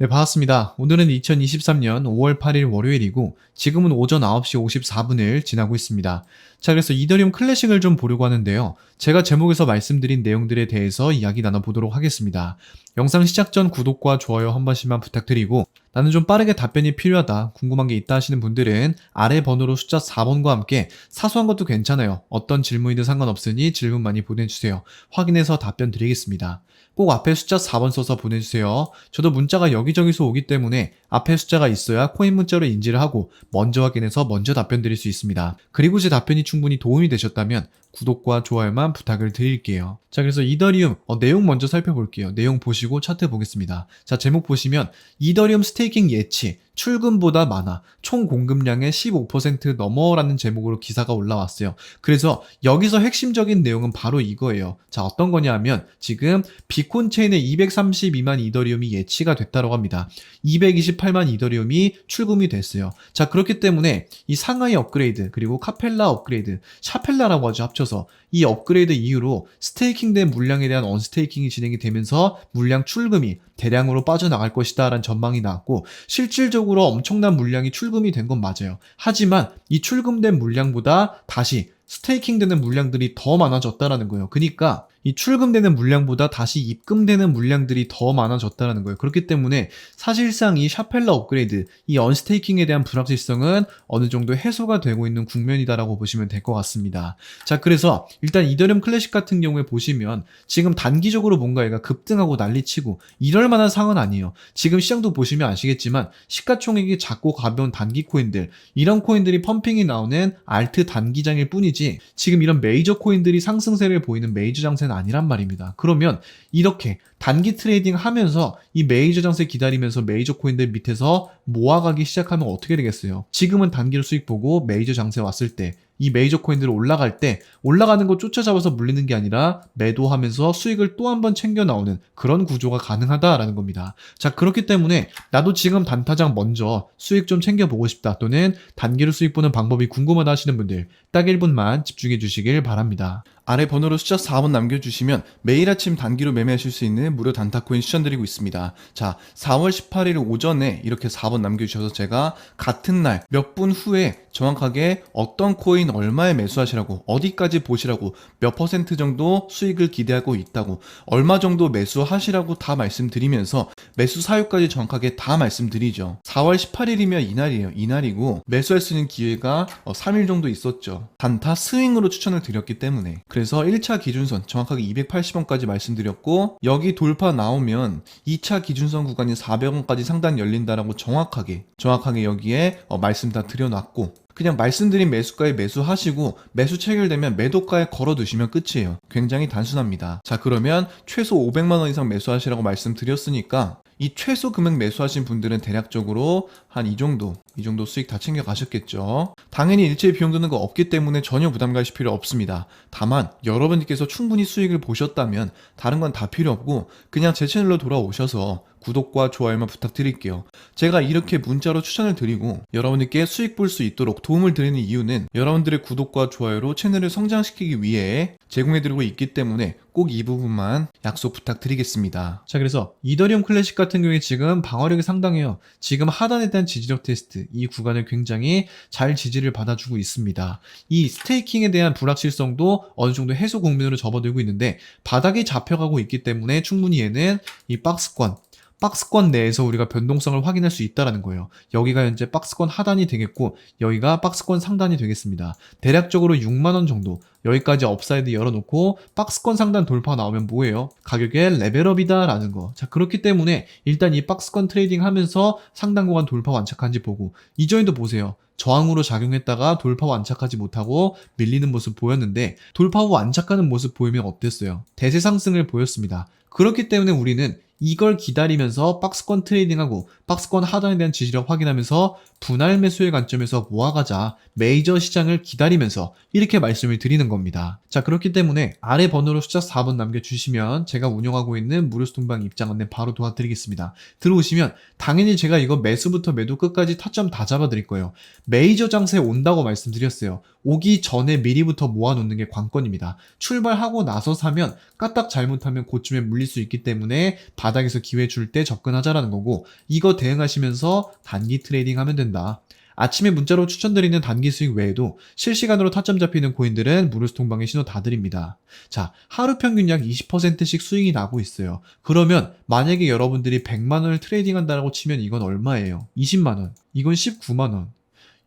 네, 반갑습니다. 오늘은 2023년 5월 8일 월요일이고 지금은 오전 9시 54분을 지나고 있습니다. 자, 그래서 이더리움 클래식을 좀 보려고 하는데요. 제가 제목에서 말씀드린 내용들에 대해서 이야기 나눠보도록 하겠습니다. 영상 시작 전 구독과 좋아요 한 번씩만 부탁드리고 나는 좀 빠르게 답변이 필요하다, 궁금한 게 있다 하시는 분들은 아래 번호로 숫자 4번과 함께 사소한 것도 괜찮아요. 어떤 질문이든 상관없으니 질문 많이 보내주세요. 확인해서 답변 드리겠습니다. 꼭 앞에 숫자 4번 써서 보내주세요. 저도 문자가 여기저기서 오기 때문에 앞에 숫자가 있어야 코인 문자로 인지를 하고 먼저 확인해서 먼저 답변 드릴 수 있습니다. 그리고 제 답변이 충분히 도움이 되셨다면 구독과 좋아요만 부탁을 드릴게요. 자, 그래서 이더리움 어, 내용 먼저 살펴볼게요. 내용 보시고 차트 보겠습니다. 자, 제목 보시면 이더리움 스테 이킹 예치 출금보다 많아 총 공급량의 15% 넘어라는 제목으로 기사가 올라왔어요. 그래서 여기서 핵심적인 내용은 바로 이거예요. 자, 어떤 거냐면 지금 비콘 체인에 232만 이더리움이 예치가 됐다고 합니다. 228만 이더리움이 출금이 됐어요. 자, 그렇기 때문에 이 상하이 업그레이드 그리고 카펠라 업그레이드, 샤펠라라고 하죠. 합쳐서 이 업그레이드 이후로 스테이킹된 물량에 대한 언스테이킹이 진행이 되면서 물량 출금이 대량으로 빠져나갈 것이다 라는 전망이 나왔고 실질적으로 엄청난 물량이 출금이 된 건 맞아요. 하지만 이 출금된 물량보다 다시 스테이킹 되는 물량들이 더 많아졌다라는 거예요. 그러니까 이 출금되는 물량보다 다시 입금되는 물량들이 더 많아졌다라는 거예요. 그렇기 때문에 사실상 이 샤펠라 업그레이드, 이 언스테이킹에 대한 불확실성은 어느 정도 해소가 되고 있는 국면이다라고 보시면 될 것 같습니다. 자, 그래서 일단 이더리움 클래식 같은 경우에 보시면 지금 단기적으로 뭔가 얘가 급등하고 난리치고 이럴 만한 상황은 아니에요. 지금 시장도 보시면 아시겠지만 시가총액이 작고 가벼운 단기 코인들, 이런 코인들이 펌핑이 나오는 알트 단기장일 뿐이지 지금 이런 메이저 코인들이 상승세를 보이는 메이저 장세는 아니란 말입니다. 그러면 이렇게 단기 트레이딩 하면서 이 메이저 장세 기다리면서 메이저 코인들 밑에서 모아가기 시작하면 어떻게 되겠어요? 지금은 단기로 수익 보고 메이저 장세 왔을 때 이 메이저 코인들 올라갈 때 올라가는 거 쫓아잡아서 물리는 게 아니라 매도하면서 수익을 또 한 번 챙겨 나오는 그런 구조가 가능하다라는 겁니다. 자, 그렇기 때문에 나도 지금 단타장 먼저 수익 좀 챙겨 보고 싶다 또는 단기로 수익 보는 방법이 궁금하다 하시는 분들 딱 1분만 집중해 주시길 바랍니다. 아래 번호로 숫자 4번 남겨주시면 매일 아침 단기로 매매하실 수 있는 무료 단타코인 추천드리고 있습니다. 자, 4월 18일 오전에 이렇게 4번 남겨주셔서 제가 같은 날 몇 분 후에 정확하게 어떤 코인 얼마에 매수하시라고 어디까지 보시라고 몇 퍼센트 정도 수익을 기대하고 있다고 얼마 정도 매수하시라고 다 말씀드리면서 매수 사유까지 정확하게 다 말씀드리죠. 4월 18일이면 이날이에요. 이날이고 매수할 수 있는 기회가 3일 정도 있었죠. 단타 스윙으로 추천을 드렸기 때문에 그래서 1차 기준선 정확하게 280원까지 말씀드렸고 여기 돌파 나오면 2차 기준선 구간이 400원까지 상단 열린다라고 정확하게 정확하게 여기에 어, 말씀 다 드려놨고 그냥 말씀드린 매수가에 매수하시고 매수 체결되면 매도가에 걸어 두시면 끝이에요. 굉장히 단순합니다. 자, 그러면 최소 500만 원 이상 매수하시라고 말씀드렸으니까 이 최소 금액 매수하신 분들은 대략적으로 한 이 정도, 이 정도 수익 다 챙겨 가셨겠죠. 당연히 일체 비용 드는 거 없기 때문에 전혀 부담 가실 필요 없습니다. 다만 여러분들께서 충분히 수익을 보셨다면 다른 건 다 필요 없고 그냥 제 채널로 돌아오셔서 구독과 좋아요만 부탁드릴게요. 제가 이렇게 문자로 추천을 드리고 여러분들께 수익 볼 수 있도록 도움을 드리는 이유는 여러분들의 구독과 좋아요로 채널을 성장시키기 위해 제공해드리고 있기 때문에 꼭 이 부분만 약속 부탁드리겠습니다. 자, 그래서 이더리움 클래식 같은 경우에 지금 방어력이 상당해요. 지금 하단에 대한 지지력 테스트, 이 구간을 굉장히 잘 지지를 받아주고 있습니다. 이 스테이킹에 대한 불확실성도 어느 정도 해소 국면으로 접어들고 있는데 바닥이 잡혀가고 있기 때문에 충분히 얘는 이 박스권, 박스권 내에서 우리가 변동성을 확인할 수 있다라는 거예요. 여기가 현재 박스권 하단이 되겠고 여기가 박스권 상단이 되겠습니다. 대략적으로 6만 원 정도 여기까지 업사이드 열어놓고 박스권 상단 돌파 나오면 뭐예요? 가격의 레벨업이다라는 거. 자 그렇기 때문에 일단 이 박스권 트레이딩 하면서 상단 구간 돌파 완착한지 보고 이 조인도 보세요. 저항으로 작용했다가 돌파 완착하지 못하고 밀리는 모습 보였는데 돌파 후 완착하는 모습 보이면 어땠어요? 대세 상승을 보였습니다. 그렇기 때문에 우리는 이걸 기다리면서 박스권 트레이딩하고 박스권 하단에 대한 지지력 확인하면서 분할 매수의 관점에서 모아가자 메이저 시장을 기다리면서 이렇게 말씀을 드리는 겁니다. 자 그렇기 때문에 아래 번호로 숫자 4번 남겨주시면 제가 운영하고 있는 무료 스통방 입장 안내 바로 도와드리겠습니다. 들어오시면 당연히 제가 이거 매수부터 매도 끝까지 타점 다 잡아드릴 거예요. 메이저 장세 온다고 말씀드렸어요. 오기 전에 미리부터 모아놓는 게 관건입니다. 출발하고 나서 사면 까딱 잘못하면 고쯤에 물릴 수 있기 때문에 바 닥에서 기회 줄 때 접근하자라는 거고 이거 대응하시면서 단기 트레이딩 하면 된다. 아침에 문자로 추천드리는 단기 수익 외에도 실시간으로 타점 잡히는 코인들은 무료스 통방에 신호 다 드립니다. 자, 하루 평균 약 20%씩 수익이 나고 있어요. 그러면 만약에 여러분들이 100만 원을 트레이딩 한다고 치면 이건 얼마예요? 20만 원. 이건 19만 원.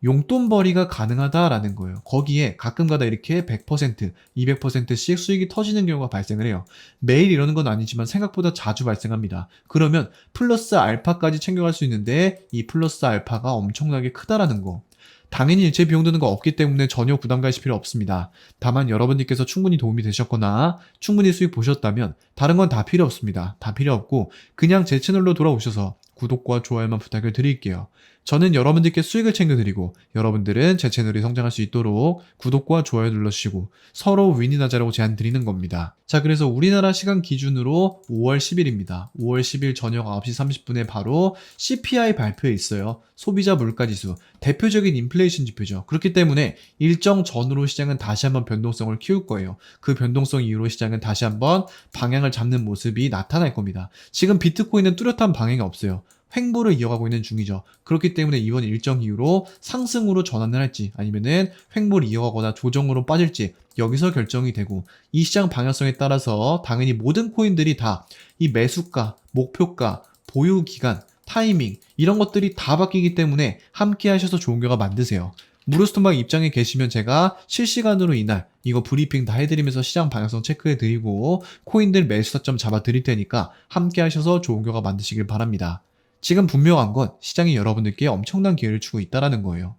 용돈벌이가 가능하다라는 거예요. 거기에 가끔가다 이렇게 100%, 200%씩 수익이 터지는 경우가 발생을 해요. 매일 이러는 건 아니지만 생각보다 자주 발생합니다. 그러면 플러스 알파까지 챙겨갈 수 있는데 이 플러스 알파가 엄청나게 크다라는 거. 당연히 일체 비용 드는 거 없기 때문에 전혀 부담 가실 필요 없습니다. 다만 여러분들께서 충분히 도움이 되셨거나 충분히 수익 보셨다면 다른 건 다 필요 없습니다. 다 필요 없고 그냥 제 채널로 돌아오셔서 구독과 좋아요만 부탁을 드릴게요. 저는 여러분들께 수익을 챙겨드리고 여러분들은 제 채널이 성장할 수 있도록 구독과 좋아요 눌러주시고 서로 윈윈하자라고 제안 드리는 겁니다. 자 그래서 우리나라 시간 기준으로 5월 10일입니다. 5월 10일 저녁 9시 30분에 바로 CPI 발표에 있어요. 소비자 물가지수 대표적인 인플레이션 지표죠. 그렇기 때문에 일정 전후로 시장은 다시 한번 변동성을 키울 거예요. 그 변동성 이후로 시장은 다시 한번 방향을 잡는 모습이 나타날 겁니다. 지금 비트코인은 뚜렷한 방향이 없어요. 횡보를 이어가고 있는 중이죠. 그렇기 때문에 이번 일정 이후로 상승으로 전환을 할지 아니면은 횡보를 이어가거나 조정으로 빠질지 여기서 결정이 되고 이 시장 방향성에 따라서 당연히 모든 코인들이 다 이 매수가, 목표가, 보유 기간, 타이밍 이런 것들이 다 바뀌기 때문에 함께 하셔서 좋은 결과 만드세요. 무료스톤방 입장에 계시면 제가 실시간으로 이날 이거 브리핑 다 해드리면서 시장 방향성 체크해드리고 코인들 매수타점 잡아드릴 테니까 함께 하셔서 좋은 결과 만드시길 바랍니다. 지금 분명한 건 시장이 여러분들께 엄청난 기회를 주고 있다라는 거예요.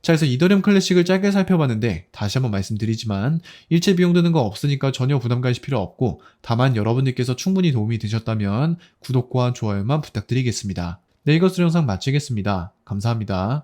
자, 그래서 이더리움 클래식을 짧게 살펴봤는데 다시 한번 말씀드리지만 일체 비용 드는 거 없으니까 전혀 부담 가실 필요 없고 다만 여러분들께서 충분히 도움이 되셨다면 구독과 좋아요만 부탁드리겠습니다. 네, 이것으로 영상 마치겠습니다. 감사합니다.